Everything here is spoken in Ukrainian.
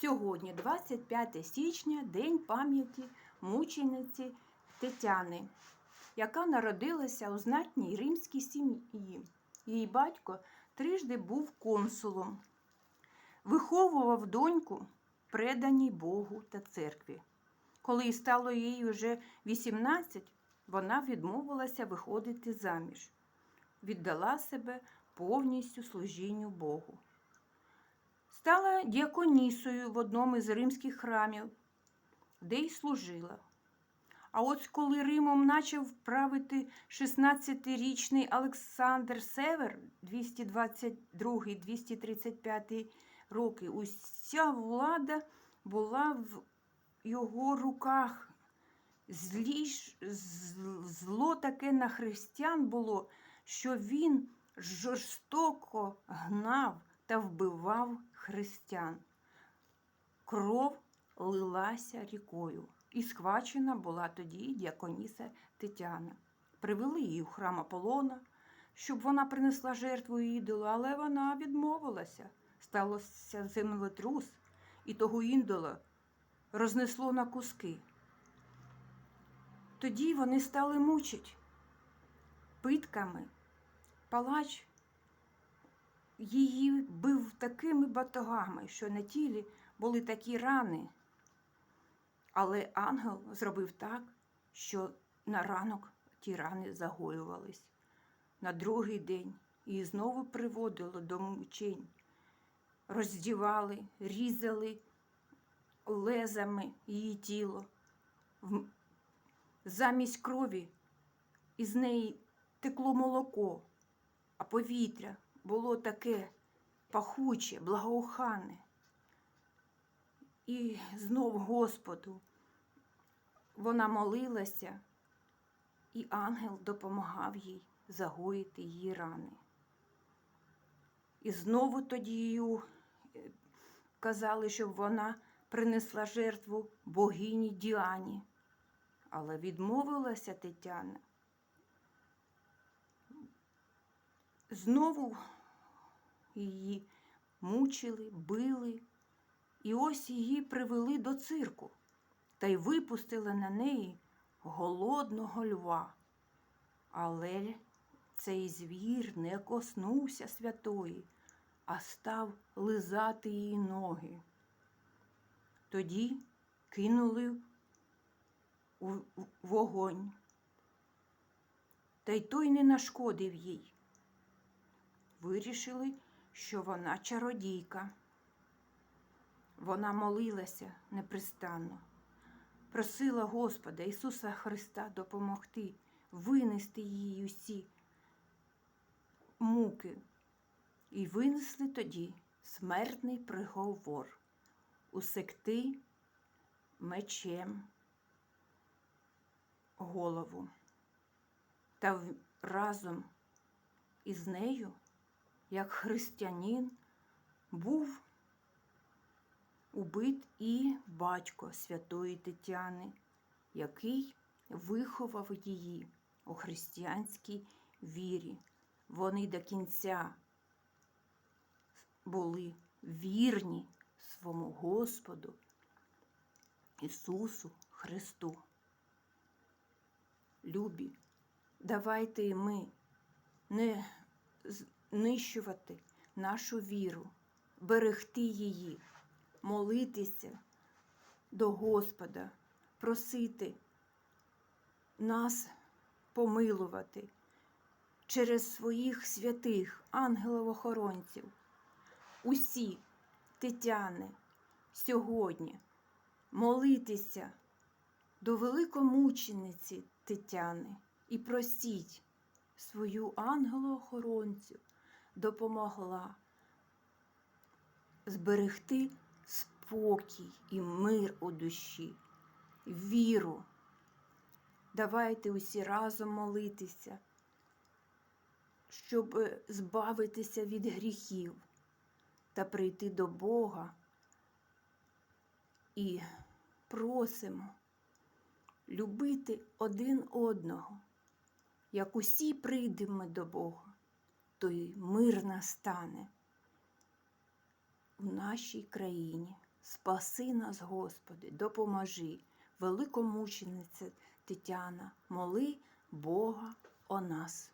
Сьогодні, 25 січня, День пам'яті мучениці Тетяни, яка народилася у знатній римській сім'ї. Її батько трижди був консулом, виховував доньку, преданій Богу та церкві. Коли стало їй уже 18, вона відмовилася виходити заміж, віддала себе повністю служінню Богу. Стала діаконісою в одному із римських храмів, де й служила. А от коли Римом почав правити 16-річний Олександр Север 222-235 роки, уся влада була в його руках. Злі, зло таке на християн було, що він жорстоко гнав та вбивав християн. Кров лилася рікою, і схвачена була тоді діаконіса Тетяна. Привели її в храм Аполлона, щоб вона принесла жертву ідолу, але вона відмовилася. Сталося землетрус, і того ідола рознесло на куски. Тоді вони стали мучить питками. Палач її бив такими батогами, що на тілі були такі рани. Але ангел зробив так, що на ранок ті рани загоювались. На другий день її знову приводило до мучень. Роздівали, різали лезами її тіло. Замість крові із неї текло молоко, а повітря було таке пахуче, благоухане. І знов Господу вона молилася, і ангел допомагав їй загоїти її рани. І знову тоді е, казали, щоб вона принесла жертву богині Діані. Але відмовилася Тетяна. Знову її мучили, били, і ось її привели до цирку та й випустили на неї голодного льва. Але цей звір не коснувся святої, а став лизати її ноги. Тоді кинули у вогонь. Та й той не нашкодив їй. Вирішили, що вона чародійка. Вона молилася непристанно, просила Господа Ісуса Христа допомогти, винести їй усі муки. І винесли тоді смертний приговор усекти мечем голову. Та разом із нею, як християнин, був убит і батько святої Тетяни, який виховав її у християнській вірі. Вони до кінця були вірні своєму Господу Ісусу Христу. Любі, давайте і ми не знищувати нашу віру, берегти її, молитися до Господа, просити нас помилувати через своїх святих ангелів-охоронців. Усі Тетяни сьогодні молитися до великомучениці Тетяни і просіть свою ангелу-охоронцю допомогла зберегти спокій і мир у душі, віру. Давайте усі разом молитися, щоб е, збавитися від гріхів та прийти до Бога і просимо любити один одного. Як усі прийдемо до Бога, то й мир настане в нашій країні. Спаси нас, Господи, допоможи, великомучениця Тетяна, моли Бога о нас.